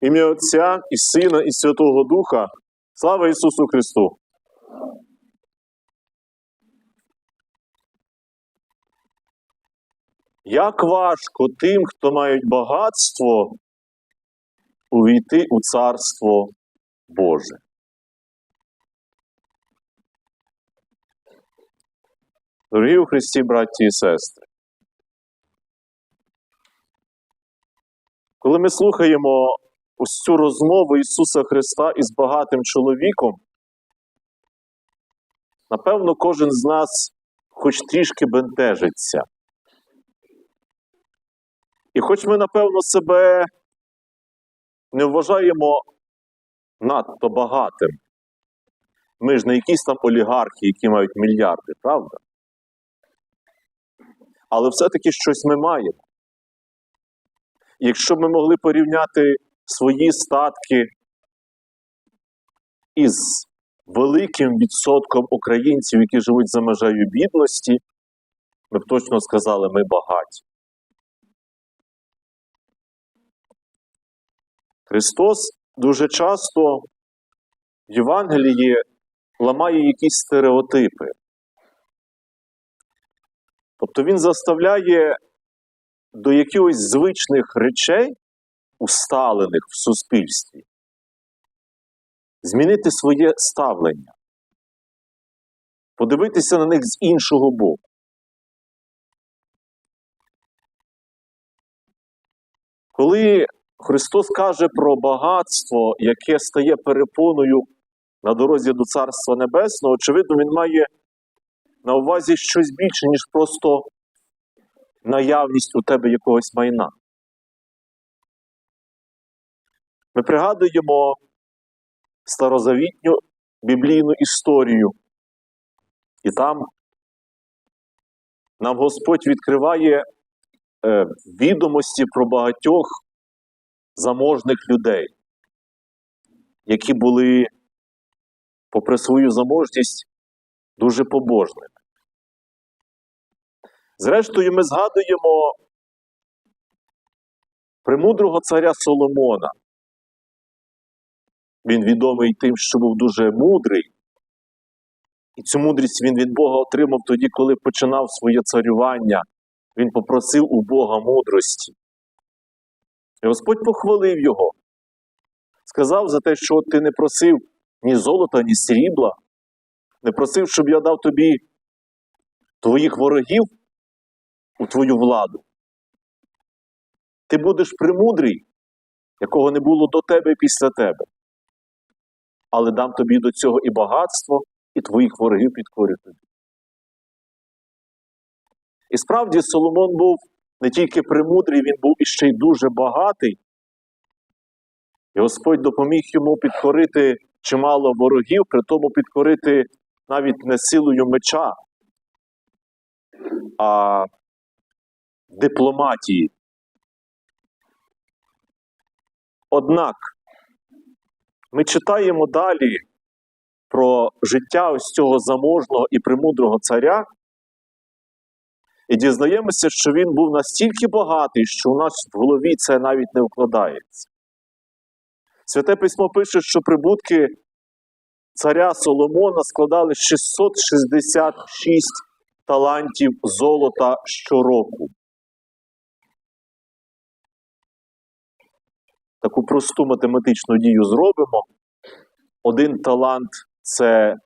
Ім'я Отця і Сина, і Святого Духа. Слава Ісусу Христу! Як важко тим, хто мають багатство, увійти у Царство Боже. Дорогі у Христі, браті і сестри, коли ми слухаємо ось цю розмову Ісуса Христа із багатим чоловіком, напевно, кожен з нас хоч трішки бентежиться. І хоч ми, напевно, себе не вважаємо надто багатим, ми ж не якісь там олігархи, які мають мільярди, правда? Але все-таки щось ми маємо. Якщо б ми могли порівняти свої статки із великим відсотком українців, які живуть за межею бідності, ми б точно сказали, ми багаті. Христос дуже часто в Євангелії ламає якісь стереотипи. Тобто він заставляє до якихось звичних речей, усталених в суспільстві, змінити своє ставлення, подивитися на них з іншого боку. Коли Христос каже про багатство, яке стає перепоною на дорозі до Царства Небесного, очевидно, він має на увазі щось більше, ніж просто наявність у тебе якогось майна. Ми пригадуємо старозавітню біблійну історію, і там нам Господь відкриває е, відомості про багатьох заможних людей, які були, попри свою заможність, дуже побожними. Зрештою, ми згадуємо премудрого царя Соломона. Він відомий тим, що був дуже мудрий, і цю мудрість він від Бога отримав тоді, коли починав своє царювання. Він попросив у Бога мудрості. І Господь похвалив його, сказав за те, що ти не просив ні золота, ні срібла, не просив, щоб я дав тобі твоїх ворогів у твою владу. Ти будеш премудрий, якого не було до тебе після тебе. Але дам тобі до цього і багатство, і твоїх ворогів підкорю тобі. І справді Соломон був не тільки премудрий, він був іще й дуже багатий. І Господь допоміг йому підкорити чимало ворогів, при тому підкорити навіть не силою меча, а дипломатії. Однак ми читаємо далі про життя ось цього заможного і премудрого царя, і дізнаємося, що він був настільки багатий, що у нас в голові це навіть не вкладається. Святе письмо пише, що прибутки царя Соломона складали 666 талантів золота щороку. Таку просту математичну дію зробимо. Один талант це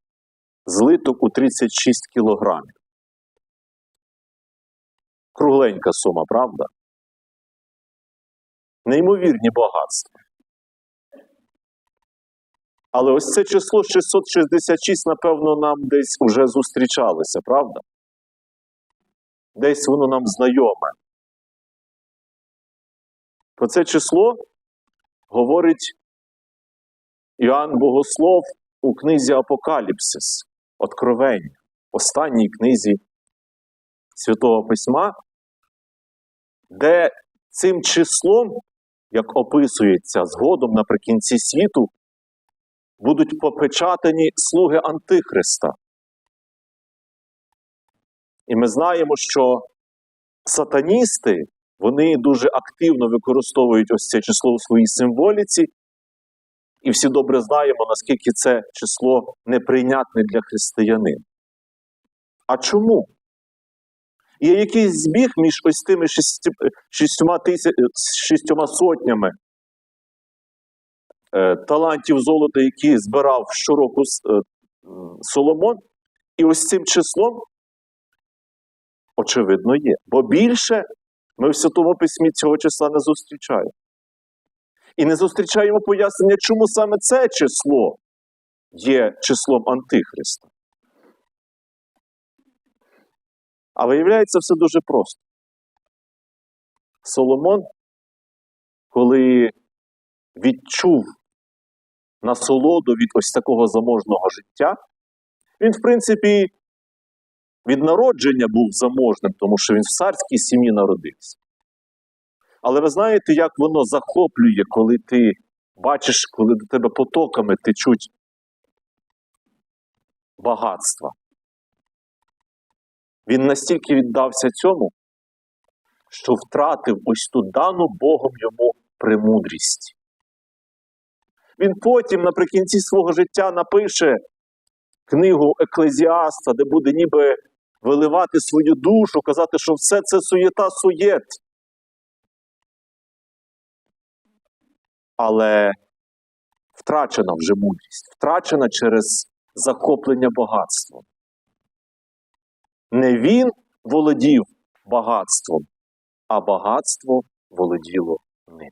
злиток у 36 кілограмів. Кругленька сума, правда? Неймовірні багатства. Але ось це число 666, напевно, нам десь уже зустрічалося, правда? Десь воно нам знайоме. Про це число говорить Іоанн Богослов у книзі Апокаліпсис, Откровення, останній книзі Святого Письма, де цим числом, як описується згодом наприкінці світу, будуть попечатані слуги Антихриста. І ми знаємо, що сатаністи вони дуже активно використовують ось це число у своїй символіці, і всі добре знаємо, наскільки це число неприйнятне для християнина. А чому? Є якийсь збіг між ось тими шести- шістьма, тисяч, шістьома сотнями е, талантів золота, які збирав щороку е, Соломон, і ось цим числом, очевидно, є. Бо більше ми в Святому Письмі цього числа не зустрічаємо. І не зустрічаємо пояснення, чому саме це число є числом Антихриста. А виявляється, все дуже просто. Соломон, коли відчув насолоду від ось такого заможного життя, він, в принципі, від народження був заможним, тому що він в царській сім'ї народився. Але ви знаєте, як воно захоплює, коли ти бачиш, коли до тебе потоками течуть багатства. Він настільки віддався цьому, що втратив ось ту дану Богом йому премудрість. Він потім, наприкінці свого життя, напише книгу Еклезіаста, де буде ніби виливати свою душу, казати, що все це суєта суєт. Але втрачена вже мудрість, втрачена через захоплення багатством. Не він володів багатством, а багатство володіло ним.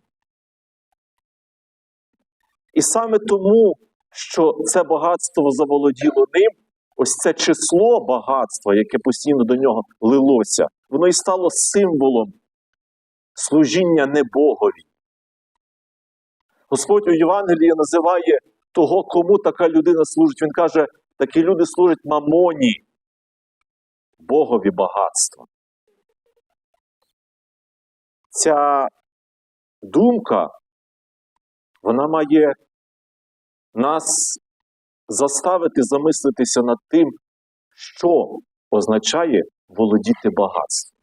І саме тому, що це багатство заволоділо ним, ось це число багатства, яке постійно до нього лилося, воно і стало символом служіння не Богові. Господь у Євангелії називає того, кому така людина служить. Він каже, такі люди служать мамоні, Богові багатства. Ця думка, вона має нас заставити замислитися над тим, що означає володіти багатством.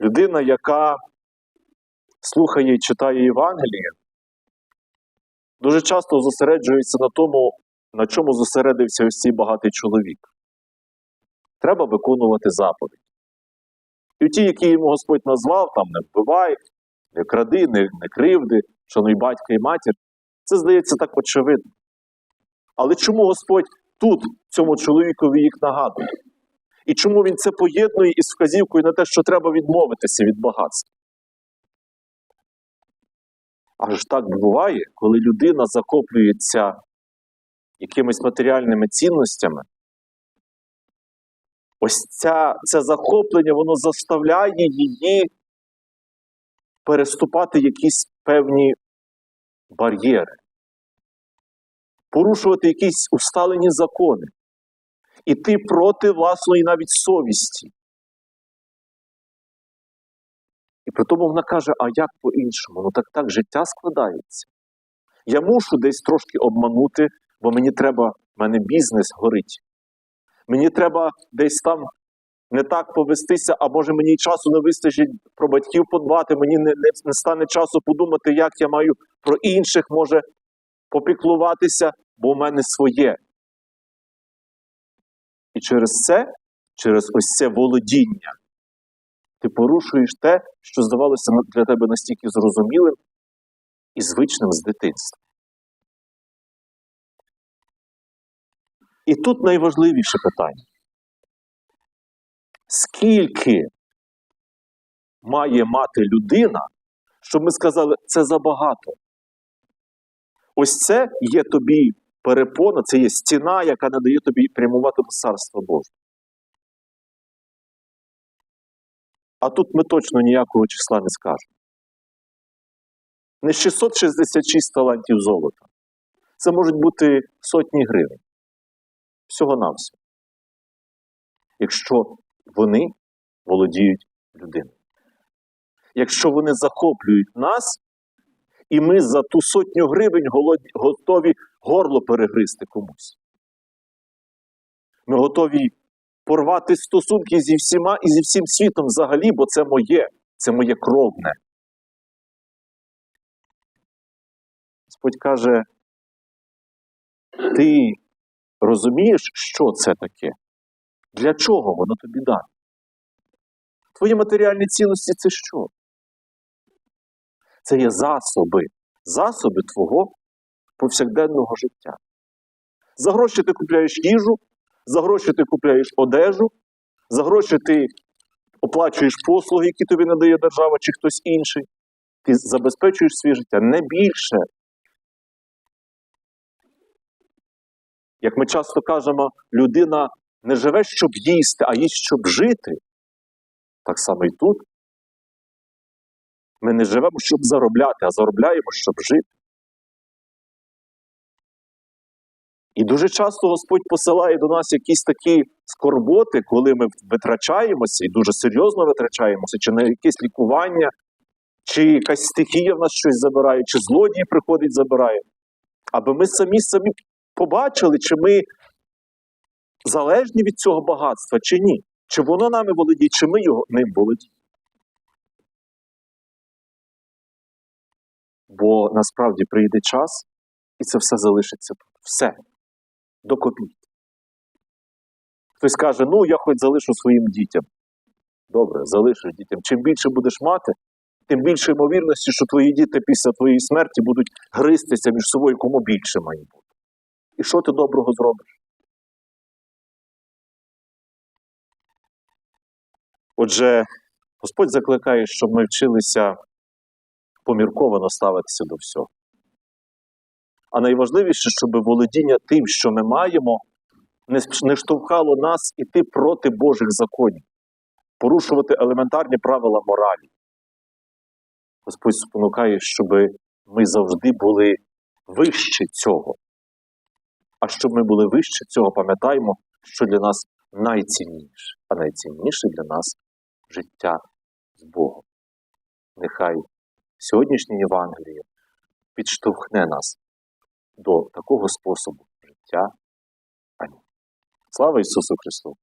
Людина, яка слухає і читає Євангеліє, дуже часто зосереджується на тому, на чому зосередився ось цей багатий чоловік. Треба виконувати заповідь. І ті, які йому Господь назвав, там не вбивай, не кради, не, не кривди, шануй батька і матір, це здається так очевидно. Але чому Господь тут цьому чоловікові їх нагадує? І чому він це поєднує із вказівкою на те, що треба відмовитися від багатства? Аж так буває, коли людина захоплюється якимись матеріальними цінностями, ось ця, це захоплення, воно заставляє її переступати якісь певні бар'єри, порушувати якісь усталені закони, іти проти власної навіть совісті. І при тому вона каже: а як по-іншому? Ну так так життя складається. Я мушу десь трошки обманути, бо мені треба, в мене бізнес горить. Мені треба десь там не так повестися, а може мені часу не вистачить про батьків подбати, мені не, не, не стане часу подумати, як я маю про інших може попіклуватися, бо в мене своє. І через це, через ось це володіння, ти порушуєш те, що здавалося для тебе настільки зрозумілим і звичним з дитинства. І тут найважливіше питання. Скільки має мати людина, щоб ми сказали, це забагато? Ось це є тобі перепона, це є стіна, яка не дає тобі прямувати до Царства Божого. А тут ми точно ніякого числа не скажемо. Не 666 талантів золота. Це можуть бути сотні гривень. Всього навсього. Якщо вони володіють людиною. Якщо вони захоплюють нас, і ми за ту сотню гривень готові горло перегризти комусь. Ми готові порвати стосунки зі всіма і зі всім світом взагалі, бо це моє, це моє кровне. Господь каже, ти розумієш, що це таке? Для чого воно тобі дане? Твої матеріальні цінності це що? Це є засоби, засоби твого повсякденного життя. За гроші ти купляєш їжу, за гроші ти купляєш одежу, за гроші ти оплачуєш послуги, які тобі надає держава чи хтось інший. Ти забезпечуєш своє життя не більше. Як ми часто кажемо, людина не живе, щоб їсти, а їсть, щоб жити. Так само і тут. Ми не живемо, щоб заробляти, а заробляємо, щоб жити. І дуже часто Господь посилає до нас якісь такі скорботи, коли ми витрачаємося і дуже серйозно витрачаємося, чи на якесь лікування, чи якась стихія в нас щось забирає, чи злодій приходить, забирає. Аби ми самі самі побачили, чи ми залежні від цього багатства, чи ні. Чи воно нами володіє, чи ми його ним володіємо. Бо насправді прийде час, і це все залишиться тут. Все. До копійки. Хтось каже, ну я хоч залишу своїм дітям. Добре, залишиш дітям. Чим більше будеш мати, тим більше ймовірності, що твої діти після твоєї смерті будуть гристися між собою, кому більше має бути. І що ти доброго зробиш? Отже, Господь закликає, щоб ми вчилися помірковано ставитися до всього. А найважливіше, щоб володіння тим, що ми маємо, не, штовхало нас іти проти Божих законів, порушувати елементарні правила моралі. Господь спонукає, щоб ми завжди були вище цього. А щоб ми були вище цього, пам'ятаємо, що для нас найцінніше, а найцінніше для нас життя з Богом. Нехай сьогоднішнє Євангеліє підштовхне нас до такого способу життя. Амінь. Слава Ісусу Христу!